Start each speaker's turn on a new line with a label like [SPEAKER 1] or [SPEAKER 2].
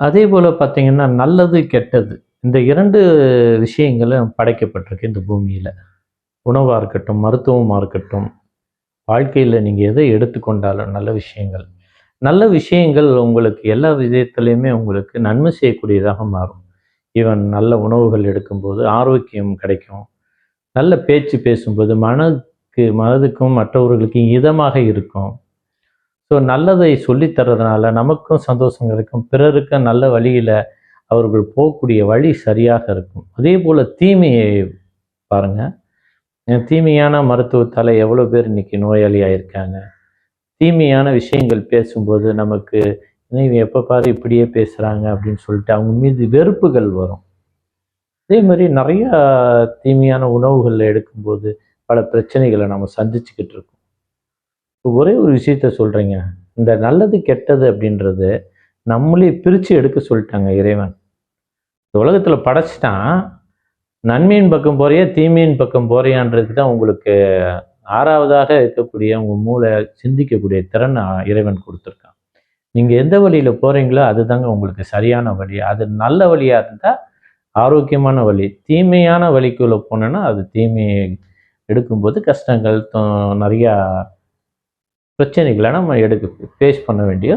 [SPEAKER 1] அதே போல் பார்த்தீங்கன்னா நல்லது கெட்டது. இந்த இரண்டு விஷயங்களும் படைக்கப்பட்டிருக்கு இந்த பூமியில். உணவாக இருக்கட்டும் மருத்துவமாக இருக்கட்டும் வாழ்க்கையில் நீங்கள் எதை எடுத்துக்கொண்டாலும் நல்ல விஷயங்கள். நல்ல விஷயங்கள் உங்களுக்கு எல்லா விதத்துலேயுமே உங்களுக்கு நன்மை செய்யக்கூடியதாக மாறும். ஈவன் நல்ல உணவுகள் எடுக்கும்போது ஆரோக்கியம் கிடைக்கும். நல்ல பேச்சு பேசும்போது மனதுக்கு மனதுக்கும் மற்றவர்களுக்கும் இதமாக இருக்கும். ஸோ நல்லதை சொல்லித் தர்றதுனால நமக்கும் சந்தோஷம் கிடைக்கும். பிறருக்கும் நல்ல வழியில் அவர்கள் போகக்கூடிய வழி சரியாக இருக்கும். அதே போல் தீமையை பாருங்கள் தீமையான மருத்துவத்தால் எவ்வளோ பேர் இன்னைக்கு நோயாளியாக இருக்காங்க தீமையான விஷயங்கள் பேசும்போது நமக்கு இவன் எப்போ பாரு இப்படியே பேசுகிறாங்க அப்படின்னு சொல்லிட்டு அவங்க மீது வெறுப்புகள் வரும். அதே மாதிரி நிறையா தீமையான உணவுகள் எடுக்கும்போது பல பிரச்சனைகளை நம்ம சந்திச்சுக்கிட்டு இருக்கோம். ஒரே ஒரு விஷயத்த சொல்கிறீங்க இந்த நல்லது கெட்டது அப்படின்றது நம்மளே பிரித்து எடுக்க சொல்லிட்டாங்க இறைவன். இந்த உலகத்தில் படைச்சிட்டான். நன்மையின் பக்கம் போறியா தீமையின் பக்கம் போறியான்றதுக்கு தான் உங்களுக்கு ஆறாவதாக இருக்கக்கூடிய உங்கள் மூளை சிந்திக்கக்கூடிய திறன் இறைவன் கொடுத்துருக்கான். நீங்கள் எந்த வழியில் போகிறீங்களோ அதுதாங்க உங்களுக்கு சரியான வழி. அது நல்ல வழியாக இருந்தால் ஆரோக்கியமான வழி. தீமையான வழிக்குள்ளே போனோன்னா அது தீமையை எடுக்கும்போது கஷ்டங்கள் நிறையா பிரச்சனைகளை நம்ம எடுக்க ஃபேஸ் பண்ண வேண்டிய